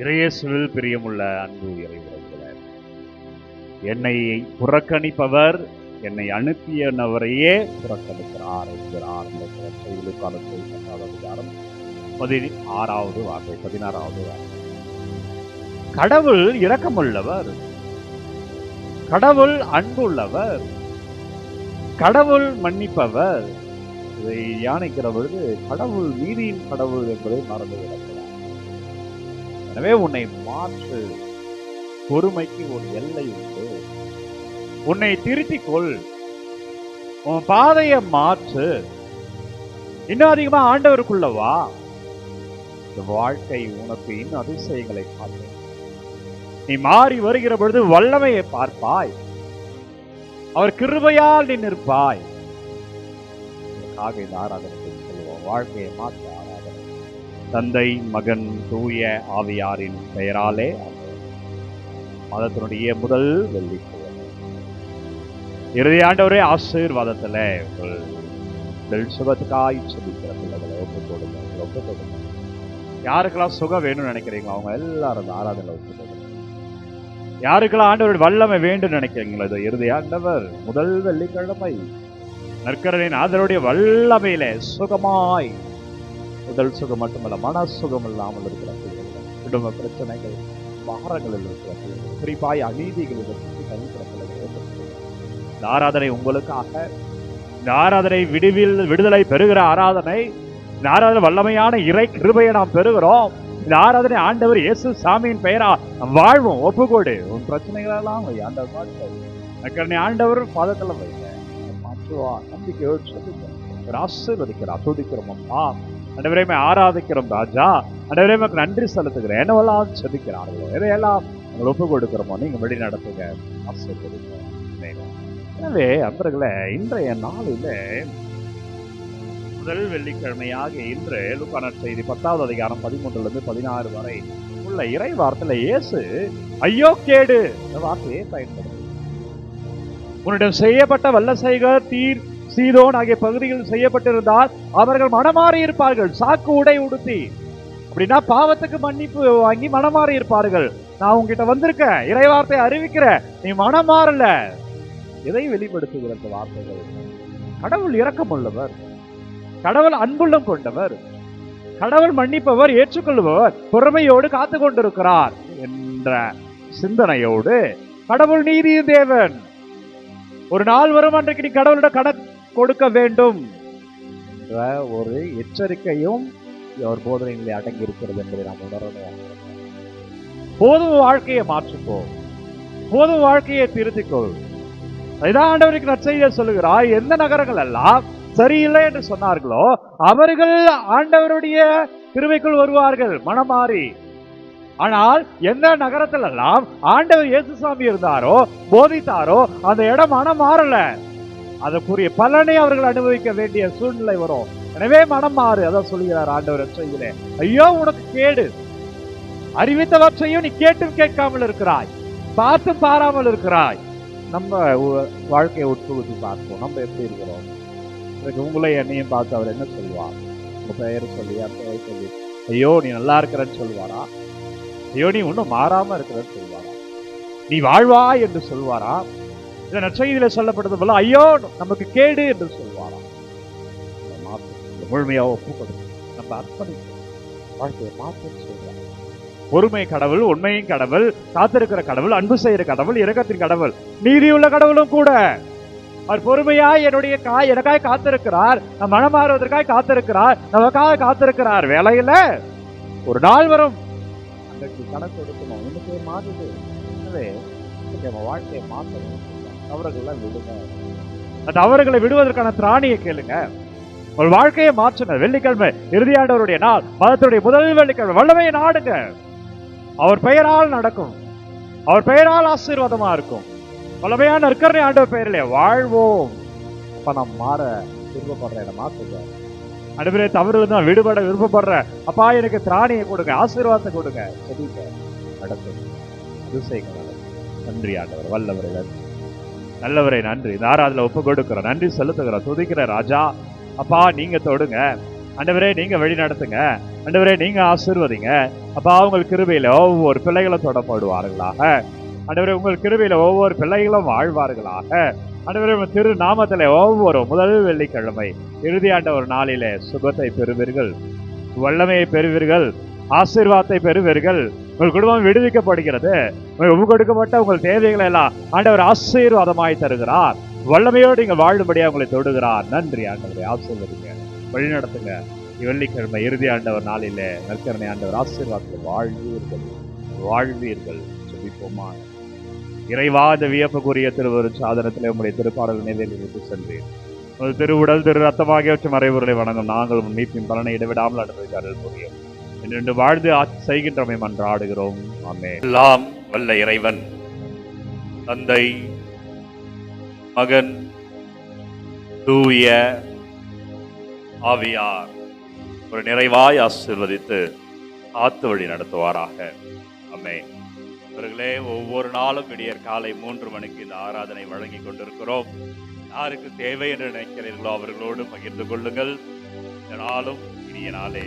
இறையேசுவில் பிரியமுள்ள அன்பு இறைவுறவுகளே என்னை புறக்கணிப்பவர் என்னை அனுப்பியனவரையே புறக்கணிக்கிறார் என்கிறார் இந்த செய்திகளுக்கான செய்தி அதிகாரம் பதி ஆறாவது வார்த்தை பதினாறாவது வார்த்தை. கடவுள் இரக்கமுள்ளவர் கடவுள் அன்புள்ளவர் கடவுள் மன்னிப்பவர். இதை தியானிக்கிற பொழுது கடவுள் நீதியின் கடவுள் என்பதை மறந்து எனவே உன்னை மாற்று. பொறுமைக்கு ஒரு எல்லை உண்டு. உன்னை திருத்திக் கொள். உன் பாதையை மாற்று. இன்னும் அதிகமா ஆண்டவருக்குள்ள வா. இந்த வாழ்க்கை உனக்கு இன்னும் அதிசயங்களை காட்டும். நீ மாறி வருகிற பொழுது வல்லமையை பார்ப்பாய். அவர் கிருபையால் நீ நிற்பாய். ஆராதனை சொல்லுவோம் வாழ்க்கையை மாற்ற. தந்தை மகன் தூய ஆவியாரின் பெயராலே மதத்தினுடைய மாதத்தினுடைய முதல் வெள்ளிக்கிழமை இறுதி ஆண்டவரே ஆசீர்வாதத்துல உங்கள் உங்கள் சுகத்துக்காய் சொல்லிக்கிற பிள்ளைகளை ஒப்புக் கொடுங்க. கொடுங்க. யாருக்கெல்லாம் சுகம் வேணும்னு நினைக்கிறீங்களோ அவங்க எல்லாரும் ஆராதனை ஒப்புக் கொடுங்க. யாருக்கெல்லாம் ஆண்டவருடைய வல்லமை வேண்டும் நினைக்கிறீங்களோ இது இறுதி ஆண்டவர் முதல் வெள்ளிக்கிழமை. நற்கரனின் ஆதரவுடைய வல்லமையில சுகமாய் உடல் சுகம் மட்டுமல்ல மன சுகம் இல்லாமல் இருக்கிற பிள்ளைகள் குடும்ப பிரச்சனைகள் பாரங்களில் இருக்கிற பிள்ளைகள் குறிப்பாய் அநீதிகளில் இருக்கிற பிள்ளைகள் இந்த ஆராதனை உங்களுக்காக. இந்த ஆராதனை விடுவில் விடுதலை பெறுகிற ஆராதனை இந்த ஆராதனை வல்லமையான இறை கிருபையை நாம் பெறுகிறோம். இந்த ஆராதனை ஆண்டவர் இயேசு சாமியின் பெயரா வாழ்வோம் ஒப்புக்கோடு. உன் பிரச்சனைகளெல்லாம் வை ஆண்டவர் வாழ்க்கை ஆண்டவர் பாதத்தில் வைங்க. மாற்றுவா நம்பிக்கையோடு சொல்லுங்க. ஒரு ஆசீர்வதிக்கிறார் துதிக்கிறோம் அம்மா அனைவரையுமே ஆராதிக்கிறோம் ராஜா. அனைவரையும் நன்றி செலுத்துகிறேன். என்னவெல்லாம் செபிக்கிறார்களோ எதையெல்லாம் உங்களை ஒப்பு கொடுக்கிறோமோ? நீங்க வழி நடத்துங்க. ஆசைப்படுங்க எனவே அன்பர்களே இன்றைய நாளில் முதல் வெள்ளிக்கிழமையாக இன்று லுக்கான செய்தி பத்தாவது அதிகாரம் பதிமூன்றுலேருந்து பதினாறு வரை உள்ள இறை வார்த்தையில இயேசு ஐயோ கேடு! இந்த வார்த்தையை பயன்படுத்த உன்னிடம் செய்யப்பட்ட வல்ல செய்க தீர் சீதோன் ஆகிய பகுதிகளில் செய்யப்பட்டிருந்தால் அவர்கள் மனமாறி இருப்பார்கள். சாக்கு உடை உடுத்தி. அப்படின்னா பாவத்துக்கு மன்னிப்பு வாங்கி மனமாறி இருப்பார்கள். நான் உங்ககிட்ட வந்திருக்கேன். இறைவார்த்தை அறிவிக்கிறேன் நீ மனமாறல. எதை வெளிப்படுத்துகிற அந்த வார்த்தைகள்? கடவுள் இரக்கமுள்ளவர். கடவுள் அன்புள்ளம் கொண்டவர். கடவுள் மன்னிப்பவர் ஏற்றுக்கொள்பவர் பொறுமையோடு காத்து கொண்டிருக்கிறார் என்ற சிந்தனையோடு கடவுள் நீதி தேவன். ஒரு நாள் வரும் அன்றைக்கு நீ கடவுளோட கடன் கொடுக்க வேண்டும். என்ற ஒரு எச்சரிக்கையும் அவர் போதனைகளில் அடங்கி இருக்கிறது என்பதை நாம் உணரணும் போதும் வாழ்க்கையை மாற்றிக்கோ. போதும் வாழ்க்கையை திருத்திக்கோ இதான் ஆண்டவருக்கு நற்செய்தியை சொல்லுகிறார். எந்த நகரங்கள் எல்லாம் சரியில்லை என்று சொன்னார்களோ அவர்கள் ஆண்டவருடைய கிருபைக்குள் வருவார்கள் மனமாறி. ஆனால் எந்த நகரத்துல எல்லாம் ஆண்டவர் இயேசுசாமி இருந்தாரோ போதித்தாரோ அந்த இடம் மனம் மாறல அதற்குரிய பலனை அவர்கள் அனுபவிக்க வேண்டிய சூழ்நிலை வரும். எனவே மனம் மாறு அதான் சொல்கிறார் ஆண்டவர் செய்திலே ஐயோ உனக்கு கேடு. அறிவித்தவற்றையும் நீ கேட்டும் கேட்காமல் இருக்கிறாய். பார்த்தும் பாராமல் இருக்கிறாய். நம்ம வாழ்க்கையை உட்புகுத்தி பார்ப்போம். நம்ம எப்படி இருக்கிறோம்? எனக்கு உங்களை என்னையும் பார்த்து அவர் என்ன சொல்லுவார்? உங்க பெயர் சொல்லி அந்த பெயர் சொல்லி. ஐயோ நீ நல்லா இருக்கிறன்னு சொல்லுவாரா? ஐயோ நீ இன்னும் மாறாம இருக்கிறன்னு சொல்லுவாரா? நீ வாழ்வாய் என்று சொல்வாரா இந்த நற்செய்தியில சொல்லப்பட்டது போல ஐயோ நமக்கு கேடு என்று சொல்வாராம். முழுமையாக மாற்று ஒப்புக்கொடுக்கும் நம்ம அர்ப்பணிக்கணும் வாழ்க்கையை மாற்றம் சொல்றார் பொறுமை கடவுள் உண்மையின் கடவுள் காத்திருக்கிற கடவுள் அன்பு செய்கிற கடவுள் இரக்கத்தின் கடவுள் நீதியுள்ள கடவுளும் கூட. அவர் பொறுமையாய் என்னுடைய காய் எனக்காய் காத்திருக்கிறார். நம் மனம் மாறுவதற்காய் காத்திருக்கிறார். நமக்காக காத்திருக்கிறார். வேலையில ஒரு நாள் வரும். அன்றைக்கு கணக்கு எடுக்கணும். இன்னைக்கு மாறுது வாழ்க்கையை மாற்றணும். தவறுகளை விடுங்க. அந்த தவறுகளை விடுவதற்கான திராணியை கேளுங்க. ஒரு வாழ்க்கையை மாற்றுங்க வெள்ளிக்கிழமை இறுதியாண்டவருடைய நாள். மதத்துடைய முதல் வெள்ளிக்கிழமை. வல்லமையை நாடுங்க. அவர் பெயரால் நடக்கும். அவர் பெயரால் ஆசீர்வாதமா இருக்கும். வல்லமையான இருக்கிற ஆண்டவர் பெயரிலே வாழ்வோம். அப்ப நாம் மாற விருப்பப்படுற இடமா மாத்துங்க அடுப்பிலே தவறு தான் விடுபட விருப்பப்படுற. அப்பா எனக்கு திராணியை கொடுங்க ஆசீர்வாதத்தை கொடுங்க. சரிங்க நடக்கும் அதிசயங்கள் நன்றி ஆண்டவர். வல்லவர்கள். நல்லவரை நன்றி. இந்த ஆராதனை ஒப்பு கொடுக்கிறோம். நன்றி செலுத்துகிறோம். துதிக்கிற ராஜா. அப்பா நீங்க தொடுங்க. அண்டவரே நீங்க வழி நடத்துங்க. அண்டவரே நீங்க ஆசீர்வதிங்க. அப்பா உங்கள் கிருபையில ஒவ்வொரு பிள்ளைகளும் தொடப்படுவார்களாக அண்டவரே உங்கள் கிருபையில ஒவ்வொரு பிள்ளைகளும் வாழ்வார்களாக. அண்டவரே உங்கள் திரு நாமத்திலே ஒவ்வொரு முதல் வெள்ளிக்கிழமை இறுதி ஒரு நாளிலே சுகத்தை பெறுவீர்கள். வல்லமையை பெறுவீர்கள். ஆசீர்வாதத்தை பெறுவீர்கள். உங்கள் குடும்பம் விடுவிக்கப்படுகிறது. உங்கள் கொடுக்கப்பட்ட உங்கள் தேவைகளை எல்லாம் ஆண்டவர் ஆசீர்வாதமாய் தருகிறார். வல்லமையோடு நீங்கள் வாழும்படியாக உங்களை தொடுகிறார். நன்றி ஆண்டவரை ஆசீர்வதிங்க. வழி நடத்துங்க. வெள்ளிக்கிழமை இறுதி ஆண்டவர் நாளில் நற்கரணை ஆண்டவர் ஆசீர்வாதத்தில் வாழ்வீர்கள். வாழ்வீர்கள். சொல்லிப்போமா இறைவா இந்த வியப்புக்குரிய திருவரு சாதனத்திலே உங்களுடைய திருப்பாடல் நிலையிலிருந்து சென்றேன். உங்கள் திருவுடல் திரு ரத்தமாகியவற்றை மறைவுகளை வணங்கும் நாங்கள் உன் மீட்பின் பலனை இடைவிடாமல் அனுபவிக்க அருள் புரியும். என்று வாழ்ந்து ஆட்சி செய்கின்றமை மன்றாடுகிறோம் ஆமே எல்லாம் வல்ல இறைவன் தந்தை மகன் தூய ஆவியார் ஒரு நிறைவாய் ஆசிர்வதித்து ஆத்து வழி நடத்துவாராக. அம்மே இவர்களே ஒவ்வொரு நாளும் விடியற் காலை மூன்று மணிக்கு இந்த ஆராதனை வழங்கி கொண்டிருக்கிறோம். யாருக்கு தேவை என்று நினைக்கிறீர்களோ அவர்களோடு பகிர்ந்து கொள்ளுங்கள். இந்த நாளும் இனிய நாளே.